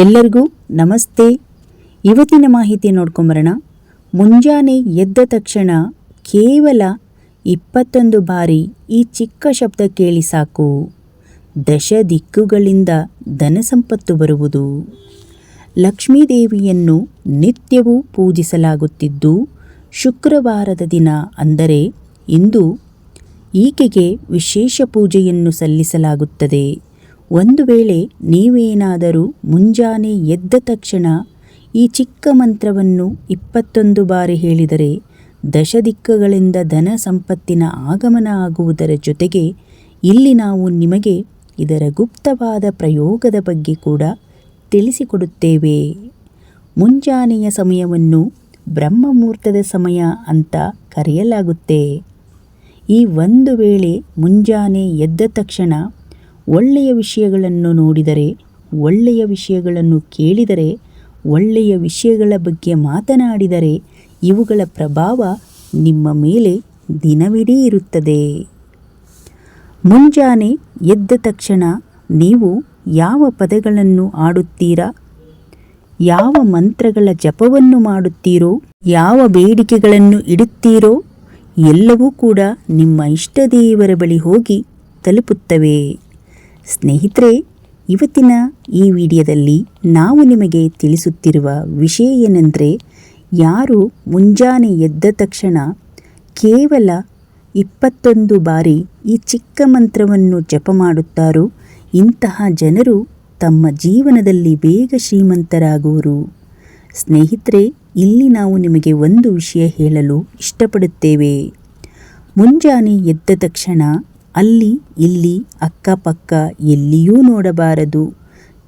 ಎಲ್ಲರಿಗೂ ನಮಸ್ತೆ. ಇವತ್ತಿನ ಮಾಹಿತಿ ನೋಡ್ಕೊಂಬರೋಣ. ಮುಂಜಾನೆ ಎದ್ದ ತಕ್ಷಣ ಕೇವಲ ಇಪ್ಪತ್ತೊಂದು ಬಾರಿ ಈ ಚಿಕ್ಕ ಶಬ್ದ ಕೇಳಿ ಸಾಕು. ದಶ ದಿಕ್ಕುಗಳಿಂದ ಧನ ಸಂಪತ್ತು ಬರುವುದು. ಲಕ್ಷ್ಮೀದೇವಿಯನ್ನು ನಿತ್ಯವೂ ಪೂಜಿಸಲಾಗುತ್ತಿದ್ದು, ಶುಕ್ರವಾರದ ದಿನ ಅಂದರೆ ಇಂದು ಈಕೆಗೆ ವಿಶೇಷ ಪೂಜೆಯನ್ನು ಸಲ್ಲಿಸಲಾಗುತ್ತದೆ. ಒಂದು ವೇಳೆ ನೀವೇನಾದರೂ ಮುಂಜಾನೆ ಎದ್ದ ತಕ್ಷಣ ಈ ಚಿಕ್ಕ ಮಂತ್ರವನ್ನು ಇಪ್ಪತ್ತೊಂದು ಬಾರಿ ಹೇಳಿದರೆ ದಶದಿಕ್ಕಗಳಿಂದ ಧನ ಸಂಪತ್ತಿನ ಆಗಮನ ಆಗುವುದರ ಜೊತೆಗೆ ಇಲ್ಲಿ ನಾವು ನಿಮಗೆ ಇದರ ಗುಪ್ತವಾದ ಪ್ರಯೋಗದ ಬಗ್ಗೆ ಕೂಡ ತಿಳಿಸಿಕೊಡುತ್ತೇವೆ. ಮುಂಜಾನೆಯ ಸಮಯವನ್ನು ಬ್ರಹ್ಮಮುಹೂರ್ತದ ಸಮಯ ಅಂತ ಕರೆಯಲಾಗುತ್ತೆ. ಈ ಒಂದು ವೇಳೆ ಮುಂಜಾನೆ ಎದ್ದ ತಕ್ಷಣ ಒಳ್ಳೆಯ ವಿಷಯಗಳನ್ನು ನೋಡಿದರೆ, ಒಳ್ಳೆಯ ವಿಷಯಗಳನ್ನು ಕೇಳಿದರೆ, ಒಳ್ಳೆಯ ವಿಷಯಗಳ ಬಗ್ಗೆ ಮಾತನಾಡಿದರೆ, ಇವುಗಳ ಪ್ರಭಾವ ನಿಮ್ಮ ಮೇಲೆ ದಿನವಿಡೀ ಇರುತ್ತದೆ. ಮುಂಜಾನೆ ಎದ್ದ ತಕ್ಷಣ ನೀವು ಯಾವ ಪದಗಳನ್ನು ಆಡುತ್ತೀರಾ? ಯಾವ ಮಂತ್ರಗಳ ಜಪವನ್ನು ಮಾಡುತ್ತೀರೋ? ಯಾವ ಬೇಡಿಕೆಗಳನ್ನು ಇಡುತ್ತೀರೋ? ಎಲ್ಲವೂ ಕೂಡ ನಿಮ್ಮ ಇಷ್ಟ ದೇವರ ಬಳಿ ಹೋಗಿ ತಲುಪುತ್ತವೆ. ಸ್ನೇಹಿತರೆ, ಇವತ್ತಿನ ಈ ವಿಡಿಯೋದಲ್ಲಿ ನಾವು ನಿಮಗೆ ತಿಳಿಸುತ್ತಿರುವ ವಿಷಯ ಏನೆಂದರೆ, ಯಾರು ಮುಂಜಾನೆ ಎದ್ದ ತಕ್ಷಣ ಕೇವಲ ಇಪ್ಪತ್ತೊಂದು ಬಾರಿ ಈ ಚಿಕ್ಕ ಮಂತ್ರವನ್ನು ಜಪ ಮಾಡುತ್ತಾರೋ, ಇಂತಹ ಜನರು ತಮ್ಮ ಜೀವನದಲ್ಲಿ ಬೇಗ ಶ್ರೀಮಂತರಾಗುವರು. ಸ್ನೇಹಿತರೆ, ಇಲ್ಲಿ ನಾವು ನಿಮಗೆ ಒಂದು ವಿಷಯ ಹೇಳಲು ಇಷ್ಟಪಡುತ್ತೇವೆ. ಮುಂಜಾನೆ ಎದ್ದ ತಕ್ಷಣ ಅಲ್ಲಿ, ಇಲ್ಲಿ, ಅಕ್ಕಪಕ್ಕ ಎಲ್ಲಿಯೂ ನೋಡಬಾರದು.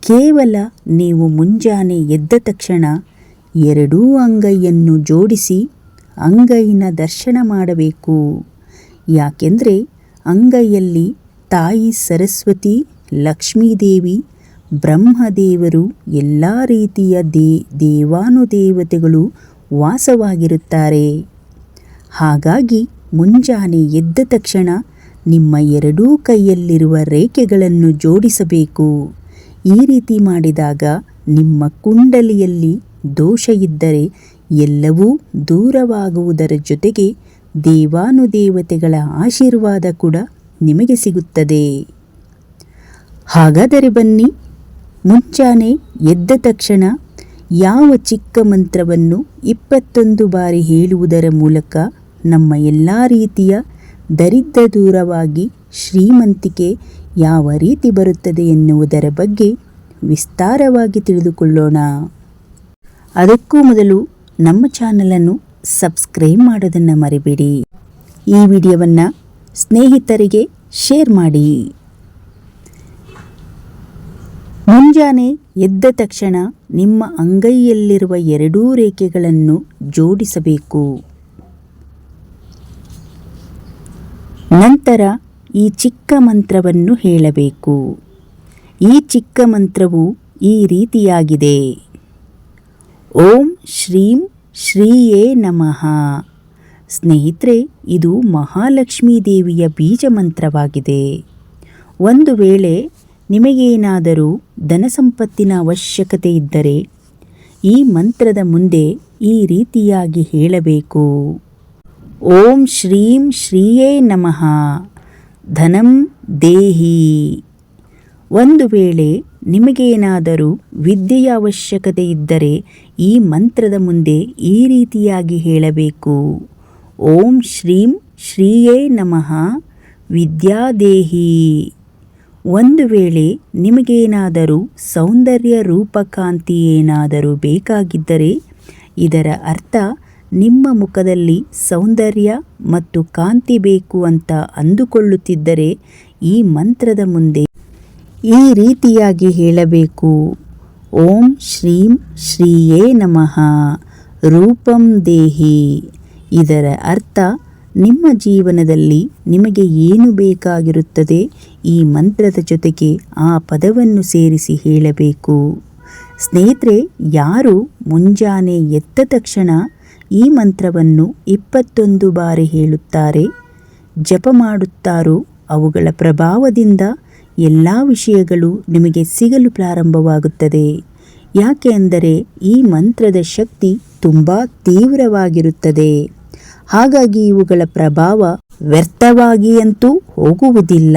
ಕೇವಲ ನೀವು ಮುಂಜಾನೆ ಎದ್ದ ತಕ್ಷಣ ಎರಡೂ ಅಂಗೈಯನ್ನು ಜೋಡಿಸಿ ಅಂಗೈನ ದರ್ಶನ ಮಾಡಬೇಕು. ಯಾಕೆಂದರೆ ಅಂಗೈಯಲ್ಲಿ ತಾಯಿ ಸರಸ್ವತಿ, ಲಕ್ಷ್ಮೀದೇವಿ, ಬ್ರಹ್ಮದೇವರು, ಎಲ್ಲ ರೀತಿಯ ದೇ, ದೇವಾನುದೇವತೆಗಳು ವಾಸವಾಗಿರುತ್ತಾರೆ. ಹಾಗಾಗಿ ಮುಂಜಾನೆ ಎದ್ದ ತಕ್ಷಣ ನಿಮ್ಮ ಎರಡೂ ಕೈಯಲ್ಲಿರುವ ರೇಖೆಗಳನ್ನು ಜೋಡಿಸಬೇಕು. ಈ ರೀತಿ ಮಾಡಿದಾಗ ನಿಮ್ಮ ಕುಂಡಲಿಯಲ್ಲಿ ದೋಷ ಇದ್ದರೆ ಎಲ್ಲವೂ ದೂರವಾಗುವುದರ ಜೊತೆಗೆ ದೇವಾನುದೇವತೆಗಳ ಆಶೀರ್ವಾದ ಕೂಡ ನಿಮಗೆ ಸಿಗುತ್ತದೆ. ಹಾಗಾದರೆ ಬನ್ನಿ, ಮುಂಚಾನೆ ಎದ್ದ ತಕ್ಷಣ ಯಾವ ಚಿಕ್ಕ ಮಂತ್ರವನ್ನು ಇಪ್ಪತ್ತೊಂದು ಬಾರಿ ಹೇಳುವುದರ ಮೂಲಕ ನಮ್ಮ ಎಲ್ಲ ರೀತಿಯ ದರಿದ್ರ ದೂರವಾಗಿ ಶ್ರೀಮಂತಿಕೆ ಯಾವ ರೀತಿ ಬರುತ್ತದೆ ಎನ್ನುವುದರ ಬಗ್ಗೆ ವಿಸ್ತಾರವಾಗಿ ತಿಳಿದುಕೊಳ್ಳೋಣ. ಅದಕ್ಕೂ ಮೊದಲು ನಮ್ಮ ಚಾನಲನ್ನು ಸಬ್ಸ್ಕ್ರೈಬ್ ಮಾಡೋದನ್ನು ಮರಿಬೇಡಿ. ಈ ವಿಡಿಯೋವನ್ನು ಸ್ನೇಹಿತರಿಗೆ ಶೇರ್ ಮಾಡಿ. ಮುಂಜಾನೆ ಎದ್ದ ತಕ್ಷಣ ನಿಮ್ಮ ಅಂಗೈಯಲ್ಲಿರುವ ಎರಡೂ ರೇಖೆಗಳನ್ನು ಜೋಡಿಸಬೇಕು. ನಂತರ ಈ ಚಿಕ್ಕ ಮಂತ್ರವನ್ನು ಹೇಳಬೇಕು. ಈ ಚಿಕ್ಕ ಮಂತ್ರವು ಈ ರೀತಿಯಾಗಿದೆ. ಓಂ ಶ್ರೀಂ ಶ್ರೀಯೇ ನಮಃ. ಸ್ನೇಹಿತರೆ, ಇದು ಮಹಾಲಕ್ಷ್ಮೀ ದೇವಿಯ ಬೀಜ ಮಂತ್ರವಾಗಿದೆ. ಒಂದು ವೇಳೆ ನಿಮಗೇನಾದರೂ ಧನಸಂಪತ್ತಿನ ಅವಶ್ಯಕತೆ ಇದ್ದರೆ ಈ ಮಂತ್ರದ ಮುಂದೆ ಈ ರೀತಿಯಾಗಿ ಹೇಳಬೇಕು. ಓಂ ಶ್ರೀಂ ಶ್ರೀಯೇ ನಮಃ. ಧನಂ ದೇಹಿ. ಒಂದು ವೇಳೆ ನಿಮಗೇನಾದರೂ ವಿದ್ಯೆಯ ಅವಶ್ಯಕತೆ ಇದ್ದರೆ ಈ ಮಂತ್ರದ ಮುಂದೆ ಈ ರೀತಿಯಾಗಿ ಹೇಳಬೇಕು. ಓಂ ಶ್ರೀಂ ಶ್ರೀಯೇ ನಮಃ. ವಿದ್ಯಾದೇಹಿ ಒಂದು ವೇಳೆ ನಿಮಗೇನಾದರೂ ಸೌಂದರ್ಯ ರೂಪಕಾಂತಿ ಏನಾದರೂ ಬೇಕಾಗಿದ್ದರೆ ಇದರ ಅರ್ಥ ನಿಮ್ಮ ಮುಖದಲ್ಲಿ ಸೌಂದರ್ಯ ಮತ್ತು ಕಾಂತಿ ಬೇಕು ಅಂತ ಅಂದುಕೊಳ್ಳುತ್ತಿದ್ದರೆ ಈ ಮಂತ್ರದ ಮುಂದೆ ಈ ರೀತಿಯಾಗಿ ಹೇಳಬೇಕು. ಓಂ ಶ್ರೀಂ ಶ್ರೀಯೇ ನಮಃ. ರೂಪಂ ದೇಹಿ. ಇದರ ಅರ್ಥ ನಿಮ್ಮ ಜೀವನದಲ್ಲಿ ನಿಮಗೆ ಏನು ಬೇಕಾಗಿರುತ್ತದೆ ಈ ಮಂತ್ರದ ಜೊತೆಗೆ ಆ ಪದವನ್ನು ಸೇರಿಸಿ ಹೇಳಬೇಕು. ಸ್ನೇಹಿತರೆ, ಯಾರು ಮುಂಜಾನೆ ಎದ್ದ ತಕ್ಷಣ ಈ ಮಂತ್ರವನ್ನು ಇಪ್ಪತ್ತೊಂದು ಬಾರಿ ಹೇಳುತ್ತಾರೆ. ಜಪ ಮಾಡುತ್ತಾರೋ ಅವುಗಳ ಪ್ರಭಾವದಿಂದ ಎಲ್ಲ ವಿಷಯಗಳು ನಿಮಗೆ ಸಿಗಲು ಪ್ರಾರಂಭವಾಗುತ್ತದೆ. ಯಾಕೆ ಅಂದರೆ ಈ ಮಂತ್ರದ ಶಕ್ತಿ ತುಂಬ ತೀವ್ರವಾಗಿರುತ್ತದೆ. ಹಾಗಾಗಿ ಇವುಗಳ ಪ್ರಭಾವ ವ್ಯರ್ಥವಾಗಿಯಂತೂ ಹೋಗುವುದಿಲ್ಲ.